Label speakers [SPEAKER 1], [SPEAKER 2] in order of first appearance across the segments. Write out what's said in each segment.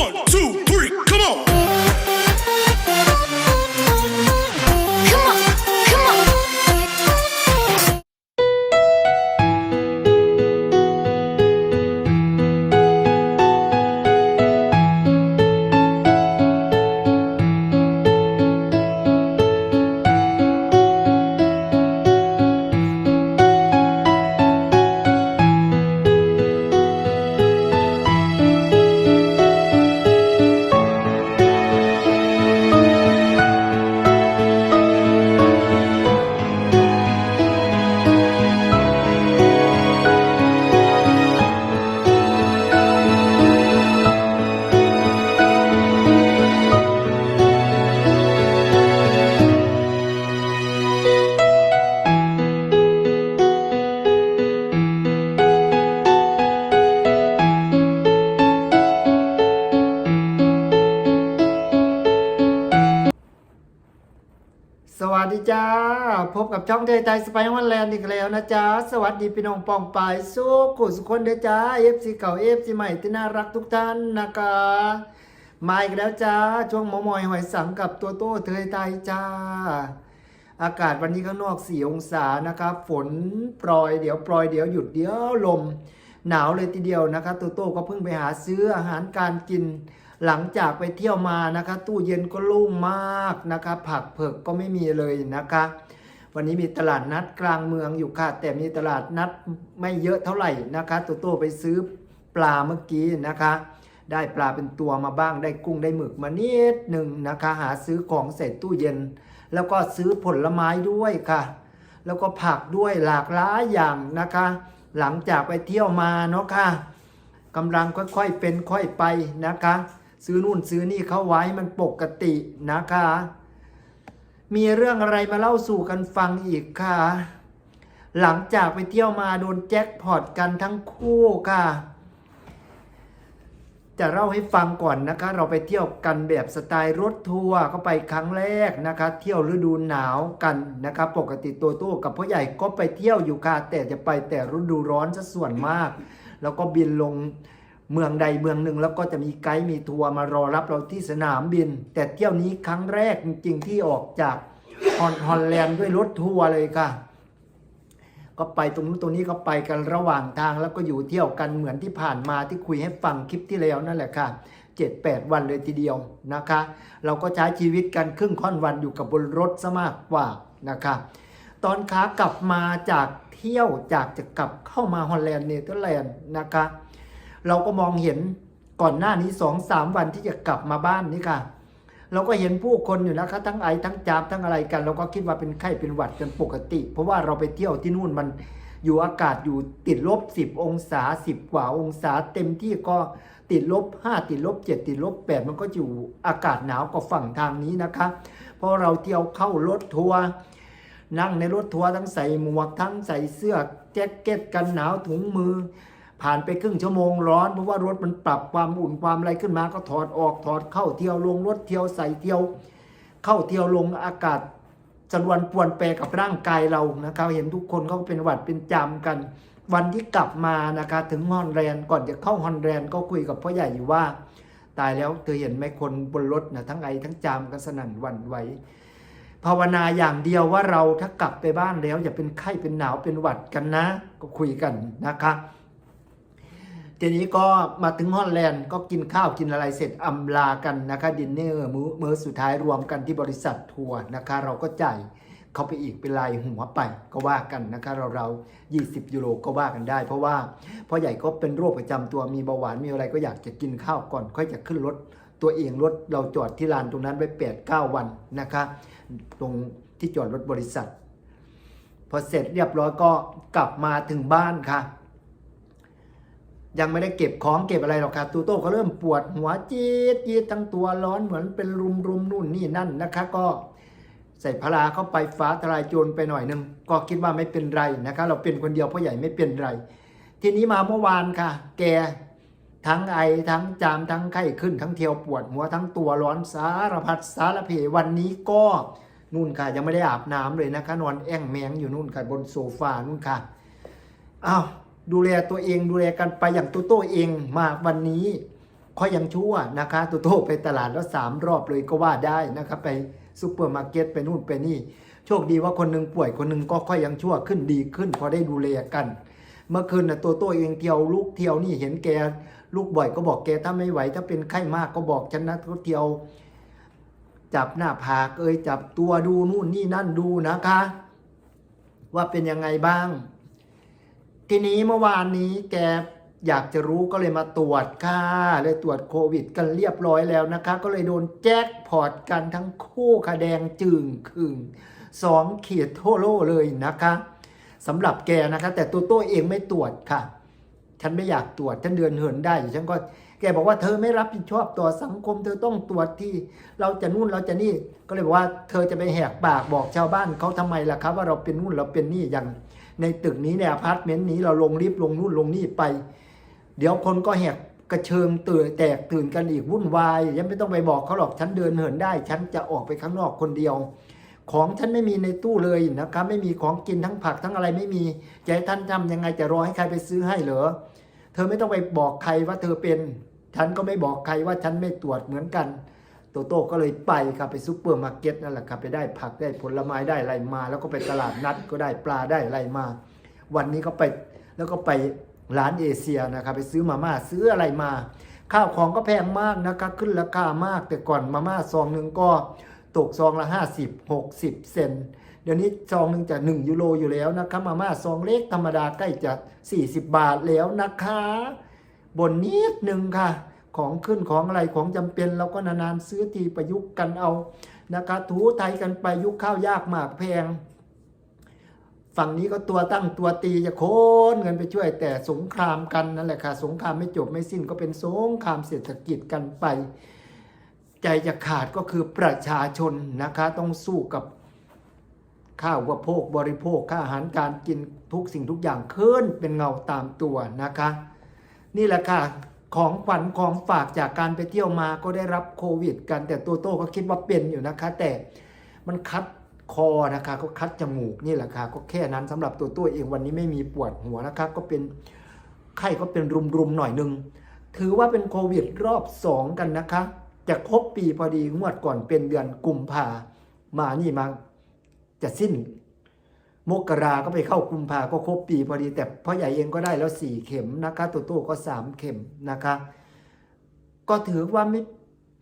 [SPEAKER 1] One, two,
[SPEAKER 2] พบกับช่องเทยไทยสไปวันแลนด์อีกแล้วนะจ๊ะ สวัสดีพี่น้องปองปายสู้กุสุคนเด้อจ้าเอฟซีเก่าเอฟซีใหม่ที่น่ารักทุกท่านนะคะมาอีกแล้วจ้า ช่วงหมอมอยหอยสังกับตัวโต้เทยไทยจ้า อากาศวันนี้ข้างนอก 4 องศานะครับ ฝนปล่อยเดี๋ยวปล่อยเดี๋ยวหยุดเดี๋ยวลม หนาวเลยทีเดียวนะครับตัวโต้ก็เพิ่งไปหาซื้ออาหารการกินหลังจากไปเที่ยวมานะคะ ตู้เย็นก็โล่งมากนะคะ ผักเผือกก็ไม่มีเลยนะคะ วันนี้มีตลาดนัดกลางเมืองอยู่ค่ะ แต่มีตลาดนัดไม่เยอะเท่าไหร่นะคะ ตัวโตไปซื้อปลาเมื่อกี้นะคะ ได้ปลาเป็นตัวมาบ้างได้กุ้งได้หมึกมานิดหนึ่งนะคะ หาซื้อของใส่ตู้เย็น แล้วก็ซื้อผลไม้ด้วยค่ะ แล้วก็ผักด้วยหลากหลายอย่างนะคะ หลังจากไปเที่ยวมาเนาะค่ะกำลังค่อยๆเป็นค่อยไปนะคะ ซื้อนู่นซื้อนี่เข้าไว้มันปกตินะคะ มีเรื่องอะไรมาเล่าสู่กันฟังอีกค่ะ หลังจากไปเที่ยวมาโดนแจ็คพอตกันทั้งคู่ค่ะ จะเล่าให้ฟังก่อนนะคะ เราไปเที่ยวกันแบบสไตล์รถทัวร์ก็ไปครั้งแรกนะคะ เที่ยวฤดูหนาวกันนะคะปกติตัวโต้กับพ่อใหญ่ก็ไปเที่ยวอยู่ค่ะ แต่จะไปแต่ฤดูร้อนซะส่วนมาก แล้วก็บินลง เมืองใดเมืองหนึ่งแล้วก็จะมีไกด์มีทัวร์มารอรับเราที่สนามบิน แต่เที่ยวนี้ครั้งแรกจริงๆที่ออกจากฮอนฮอลแลนด์ด้วยรถทัวร์เลยค่ะ ก็ไปตรงนู้นตรงนี้ก็ไปกันระหว่างทางแล้วก็อยู่เที่ยวกันเหมือนที่ผ่านมาที่คุยให้ฟังคลิปที่แล้วนั่นแหละค่ะเจ็ดแปดวันเลยทีเดียวนะคะ เราก็ใช้ชีวิตกันครึ่งค่อนวันอยู่กับบนรถซะมากกว่านะคะตอนขากลับมาจากเที่ยวจากจะกลับเข้ามาฮอลแลนด์เนเธอร์แลนด์นะคะ เราก็มองเห็นก่อนหน้านี้สองสามวันที่จะกลับมาบ้านนี่ค่ะ เราก็เห็นผู้คนอยู่นะคะ ทั้งไอทั้งจามทั้งอะไรกัน เราก็คิดว่าเป็นไข้เป็นหวัดกันปกติ เพราะว่าเราไปเที่ยวที่นู่นมันอยู่อากาศอยู่ติดลบ10องศา10กว่าองศาเต็มที่ก็ติดลบ5ติดลบ7ติดลบ8มันก็อยู่อากาศหนาวกว่าฝั่งทางนี้นะคะพราะเราเที่ยวเข้ารถทัวร์นั่งในรถทัวร์ทั้งใส่หมวกทั้งใส่เสื้อแจ็คเก็ตกันหนาวถุงมือ ผ่านไปครึ่งชั่วโมงร้อนเพราะว่ารถมันปรับความอุ่นความอะไรขึ้นมาก็ถอดออกถอดเข้าเที่ยวลงรถเที่ยวใส่เที่ยว เข้าเที่ยวลงอากาศจรวนปวนแปรกับร่างกายเรานะครับ เห็นทุกคนเขาเป็นหวัดเป็นจามกัน วันที่กลับมานะคะถึงฮอนแลนก่อนจะเข้าฮอนแลนก็คุยกับพ่อใหญ่อยู่ว่า ตายแล้วเธอเห็นไหมคนบนรถนะทั้งไอทั้งจามกันสนั่นวันไหวภาวนาอย่างเดียวว่าเราถ้ากลับไปบ้านแล้วอย่าเป็นไข้เป็นหนาวเป็นหวัดกันนะ ก็คุยกันนะคะ ทีนี้ก็มาถึงฮอลแลนด์ก็กินข้าวกินอะไรเสร็จอำลากันนะคะดินเนอร์มื้อมื้อสุดท้ายรวมกันที่บริษัททัวร์นะคะ เราก็จ่ายเขาไปอีกเป็นรายหัวไปก็ว่ากันนะคะเราเรา 20 ยูโรก็ว่ากันได้ เพราะว่าพ่อใหญ่ก็เป็นโรคประจำตัวมีเบาหวานมีอะไรก็อยากจะกินข้าวก่อน ค่อยจะขึ้นรถตัวเองรถเราจอดที่ลานตรงนั้นไว้8 9วันนะคะ ตรงที่จอดรถบริษัท พอเสร็จเรียบร้อยก็กลับมาถึงบ้านค่ะ ยังไม่ได้เก็บของเก็บอะไรหรอกครับตูโต้ก็เริ่มปวดหัวจี๊ดจี๊ดทั้งตัวร้อนเหมือนเป็นรุมรุมนู่นนี่นั่นนะคะก็ใส่พลาเข้าไปฟ้าทลายโจรไปหน่อยนึงก็คิดว่าไม่เป็นไรนะคะเราเป็นคนเดียวพ่อใหญ่ไม่เป็นไร ทีนี้มาเมื่อวานค่ะ แกทั้งไอทั้งจามทั้งไข้ขึ้นทั้งเที่ยวปวดหัวทั้งตัวร้อนสารพัดสารเพวันนี้ก็นู่นค่ะยังไม่ได้อาบน้ำเลยนะคะนอนแอ่งแมงอยู่นู่นค่ะบนโซฟานู่นค่ะอ้าว ดูแลตัวเองดูแลกันไปอย่างตัวโต้เองมาวันนี้ค่อยยังชั่วนะคะ ตัวโตไปตลาดแล้วสามรอบเลยก็ว่าได้นะคะไปซูเปอร์มาร์เก็ตไปนู่นไปนี่ โชคดีว่าคนหนึงป่วยคนหนึงก็ค่อยยังชั่วขึ้นดีขึ้น พอได้ดูแลกัน เมื่อคืนน่ะตัวโตเองเที่ยวลูกเที่ยวนี่เห็นแกลูกบ่อยก็บอกแกถ้าไม่ไหว ถ้าเป็นไข้มากก็บอกฉันนะเที่ยว จับหน้าผากเอ้ยจับตัวดูนู่นนี่นั่นดูนะคะ ว่าเป็นยังไงบ้าง ทีนี้เมื่อวานนี้แกอยากจะรู้ก็เลยมาตรวจค่ะเลยตรวจโควิด กันเรียบร้อยแล้วนะคะ ก็เลยโดนแจ็คพอตกันทั้งคู่คะแดงจึงขึงสองเขียดโทโลเลยนะคะสำหรับแกนะคะ แต่ตัวโต้เองไม่ตรวจค่ะ ฉันไม่อยากตรวจ ฉันเดินเหินได้อยู่ฉันก็แกบอกว่าเธอไม่รับผิดชอบต่อสังคม เธอต้องตรวจที่ เราจะนู่นเราจะนี่ ก็เลยบอกว่า เธอจะไปแหกปากบอกชาวบ้านเขาทำไมล่ะครับ ว่าเราเป็นนู่นเราเป็นนี่อย่าง ในตึกนี้ในอพาร์ตเมนต์นี้เราลงลิฟต์ลงนู่นลงนี่ไป เดี๋ยวคนก็แหกกระเชิงตื่นแตกตื่นกันอีกวุ่นวายยังไม่ต้องไปบอกเขาหรอกฉันเดินเหินได้ ฉันจะออกไปข้างนอกคนเดียว ของฉันไม่มีในตู้เลยนะครับ ไม่มีของกินทั้งผักทั้งอะไรไม่มีจะให้ท่านทำยังไงจะรอให้ใครไปซื้อให้เหรอเธอไม่ต้องไปบอกใครว่าเธอเป็น ฉันก็ไม่บอกใครว่าฉันไม่ตรวจเหมือนกัน โตโต้ก็เลยไปครับไปซุปเปอร์มาร์เก็ตนั่นแหละครับไปได้ผักได้ผลไม้ได้อะไรมา แล้วก็ไปตลาดนัดก็ได้ปลาได้อะไรมา วันนี้ก็ไปแล้วก็ไปร้านเอเชียนะครับไปซื้อมาม่าซื้ออะไรมา ข้าวของก็แพงมากนะครับขึ้นราคามากแต่ก่อนมาม่าซองหนึ่งก็ตกซองละ 50 60 เซนเดี๋ยวนี้ซองหนึ่งจะ1ยูโรอยู่แล้วนะครับมาม่าซองเล็กธรรมดาใกล้จะ 40 บาทแล้วนะคะ บนนิดหนึ่งค่ะ ของขึ้นของอะไรของจำเป็นเราก็นานๆซื้อทีประยุกต์กันเอานะคะถูไทยกันไปยุคข้าวยากหมากแพง ฝั่งนี้ก็ตัวตั้งตัวตีจะโค่นเงินไปช่วยแต่สงครามกันนั่นแหละค่ะสงครามไม่จบไม่สิ้นก็เป็นสงครามเศรษฐกิจกันไป ใจจะขาดก็คือประชาชนนะคะต้องสู้กับข้าวอุปโภคบริโภคค่าอาหารการกินทุกสิ่งทุกอย่างขึ้นเป็นเงาตามตัวนะคะ นี่แหละค่ะ ของขวัญของฝากจากการไปเที่ยวมาก็ได้รับโควิด กันแต่ตัวโต้ก็คิดว่าเป็นอยู่นะคะ แต่มันคัดคอนะคะก็คัดจมูกนี่แหละค่ะก็แค่นั้นสำหรับตัวตัวเองวันนี้ไม่มีปวดหัวนะคะก็เป็นไข้ก็เป็นรุมๆหน่อยนึง ถือว่าเป็นโควิดรอบสองกันนะคะจะครบปีพอดีงวดก่อนเป็นเดือนกุมภามานี่มาจะสิ้น มกราก็ไปเข้ากุมภาก็ครบปีพอดี แต่พ่อใหญ่เองก็ได้แล้วสี่เข็มนะคะตัวโตก็สามเข็มนะคะ ก็ถือว่าไม่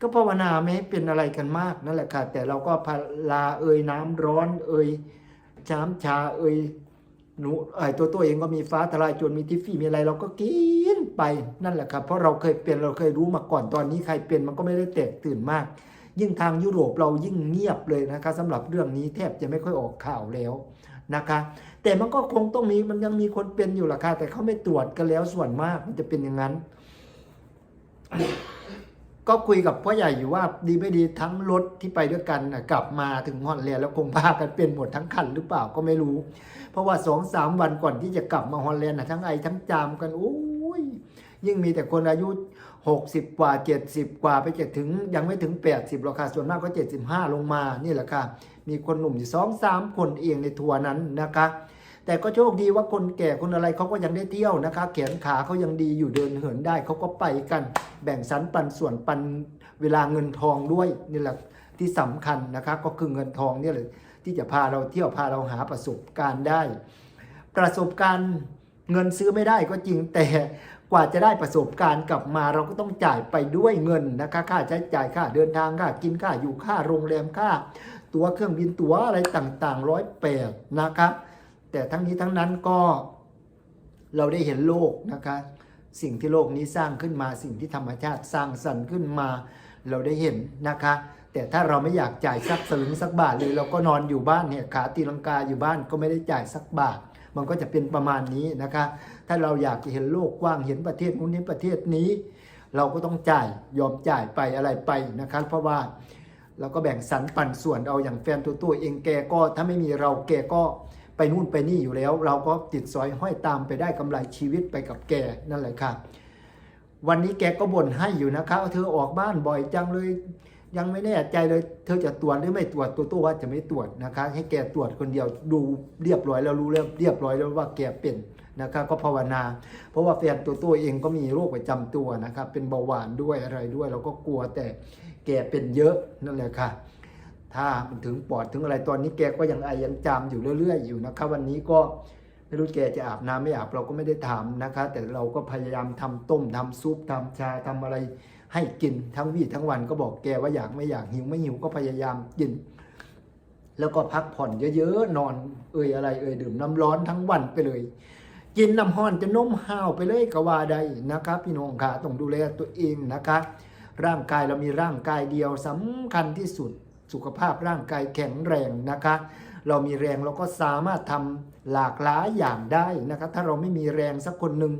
[SPEAKER 2] ก็ภาวนาไม่ให้เป็นอะไรกันมากนั่นแหละค่ะ แต่เราก็พาลาเอ่ยน้ำร้อนเอ่ยช้ำชาเอ่ยหนูไอตัวตัวเองก็มีฟ้าทลายโจรมีทิฟฟี่มีอะไรเราก็กินไปนั่นแหละครับเพราะเราเคยเป็นเราเคยรู้มาก่อนตอนนี้ใครเป็นมันก็ไม่ได้แตกตื่นมาก ยิ่งทางยุโรปเรายิ่งเงียบเลยนะคะสำหรับเรื่องนี้แทบจะไม่ค่อยออกข่าวแล้ว นะคะ แต่มันก็คงต้องมีมันยังมีคนเป็นอยู่ล่ะค่ะ แต่เขาไม่ตรวจกันแล้วส่วนมากมันจะเป็นอย่างนั้น ก็คุยกับพ่อใหญ่อยู่ว่าดีไม่ดีทั้งรถที่ไปด้วยกันกลับมาถึงฮอลแลนด์แล้วคงพากันเป็นหมดทั้งคันหรือเปล่าก็ไม่รู้ เพราะว่าสองสามวันก่อนที่จะกลับมาฮอลแลนด์นะทั้งไอทั้งจามกันโอ้ยยิ่งมีแต่คนอายุ 60 กว่า 70 กว่าไปจะถึงยังไม่ถึง 80หรอกค่ะส่วนมากก็ 75 ลงมานี่แหละค่ะ มีคนหนุ่มอยู่สองสามคนเองในทัวร์นั้นนะคะ แต่ก็โชคดีว่าคนแก่คนอะไรเขาก็ยังได้เที่ยวนะคะแขนขาเขายังดีอยู่เดินเหินได้เขาก็ไปกัน แบ่งสรรปันส่วนปันเวลาเงินทองด้วยนี่แหละที่สำคัญนะคะก็คือเงินทองนี่ยเลยที่จะพาเราเที่ยวพาเราหาประสบการณ์ได้ ประสบการณ์เงินซื้อไม่ได้ก็จริงแต่ กว่าจะได้ประสบการณ์กลับมาเราก็ต้องจ่ายไปด้วยเงินนะคะค่าใช้จ่ายค่าเดินทางค่ากินค่าอยู่ค่าโรงแรมค่า ตั๋วเครื่องบินตั๋วอะไรต่างๆร้อยแปดนะครับ แต่ทั้งนี้ทั้งนั้นก็เราได้เห็นโลกนะคะ สิ่งที่โลกนี้สร้างขึ้นมาสิ่งที่ธรรมชาติสร้างสรรค์ขึ้นมา เราได้เห็นนะคะ แต่ถ้าเราไม่อยากจ่ายสักสลึงสักบาทเลยเราก็นอนอยู่บ้านเนี่ยขาตีลังกาอยู่บ้านก็ไม่ได้จ่ายสักบาท มันก็จะเป็นประมาณนี้นะคะ ถ้าเราอยากจะเห็นโลกกว้างเห็นประเทศนู้นนี้ประเทศนี้ เราก็ต้องจ่ายยอมจ่ายไปอะไรไปนะคะเพราะว่าเราก็แบ่งสรรปันส่วนเอาอย่างแฟนตัวตัวเองแกก็ถ้าไม่มีเราแกก็ไปนู่นไปนี่อยู่แล้ว เราก็ติดสอยห้อยตามไปได้กำไรชีวิตไปกับแกนั่นแหละค่ะ วันนี้แกก็บ่นให้อยู่นะคะเธอออกบ้านบ่อยจังเลย ยังไม่แน่ใจเลยเธอจะตรวจหรือไม่ตรวจตัวตัวว่าจะไม่ตรวจนะคะ ให้แกตรวจคนเดียวดูเรียบร้อยแล้วรู้เรียบเรียบร้อยแล้วว่าแกเป็นนะครับก็ภาวนา เพราะว่าแฟนตัวตัวเองก็มีโรคประจำตัวนะครับเป็นเบาหวานด้วยอะไรด้วยเราก็กลัวแต่แกเป็นเยอะนั่นแหละค่ะ ถ้ามันถึงปอดถึงอะไรตอนนี้แกก็ยังไอยังจามอยู่เรื่อย ๆ อยู่นะครับวันนี้ก็ไม่รู้แกจะอาบน้ำไม่อาบเราก็ไม่ได้ถามนะคะ แต่เราก็พยายามทำต้มทำซุปทำชาทำอะไร ให้กินทั้งวี่ทั้งวันก็บอกแกว่าอยากไม่อยากหิวไม่หิวก็พยายามกิน แล้วก็พักผ่อนเยอะๆนอน เอ่ยอะไร เอ่ยดื่มน้ำร้อนทั้งวันไปเลย กินน้ำห้อนจะนมห้าวไปเลยก็ว่าได้นะครับพี่น้องค่ะต้องดูแลตัวเองนะคะ ร่างกายเรามีร่างกายเดียวสำคัญที่สุดสุขภาพร่างกายแข็งแรงนะคะ เรามีแรงเราก็สามารถทำหลากหลายอย่างได้นะครับถ้าเราไม่มีแรงสักคนหนึ่ง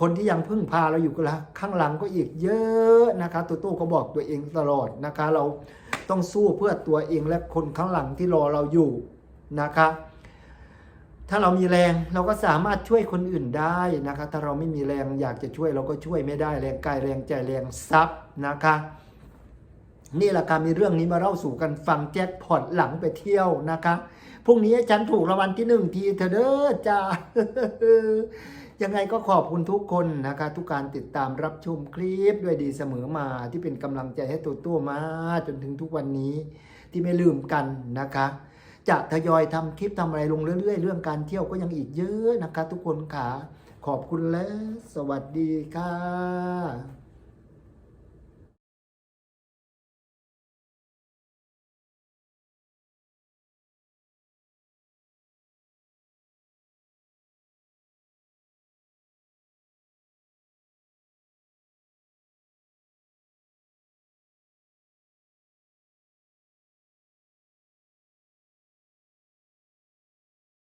[SPEAKER 2] คนที่ยังพึ่งพาเราอยู่ก็ละข้างหลังก็อีกเยอะนะคะตัวตู้ก็บอกตัวเองตลอดนะคะ เราต้องสู้เพื่อตัวเองและคนข้างหลังที่รอเราอยู่นะคะ ถ้าเรามีแรงเราก็สามารถช่วยคนอื่นได้นะคะ ถ้าเราไม่มีแรงอยากจะช่วยเราก็ช่วยไม่ได้แรงกายแรงใจแรงทรัพย์นะคะ นี่แหละค่ะมีเรื่องนี้มาเล่าสู่กันฟังแจ็คพอตหลังไปเที่ยวนะคะ พรุ่งนี้ฉันถูกรางวัลที่หนึ่งทีเธอเด้อจ้ายังไงก็ขอบคุณทุกคนนะคะ ทุกการติดตามรับชมคลิปด้วยดีเสมอมาที่เป็นกำลังใจให้ตัวตัวมา จนถึงทุกวันนี้ที่ไม่ลืมกันนะคะ จะทยอยทำคลิปทำอะไรลงเรื่อย ๆ เรื่องการเที่ยวก็ยังอีกเยอะนะคะ ทุกคนค่ะ ขอบคุณและสวัสดีค่ะ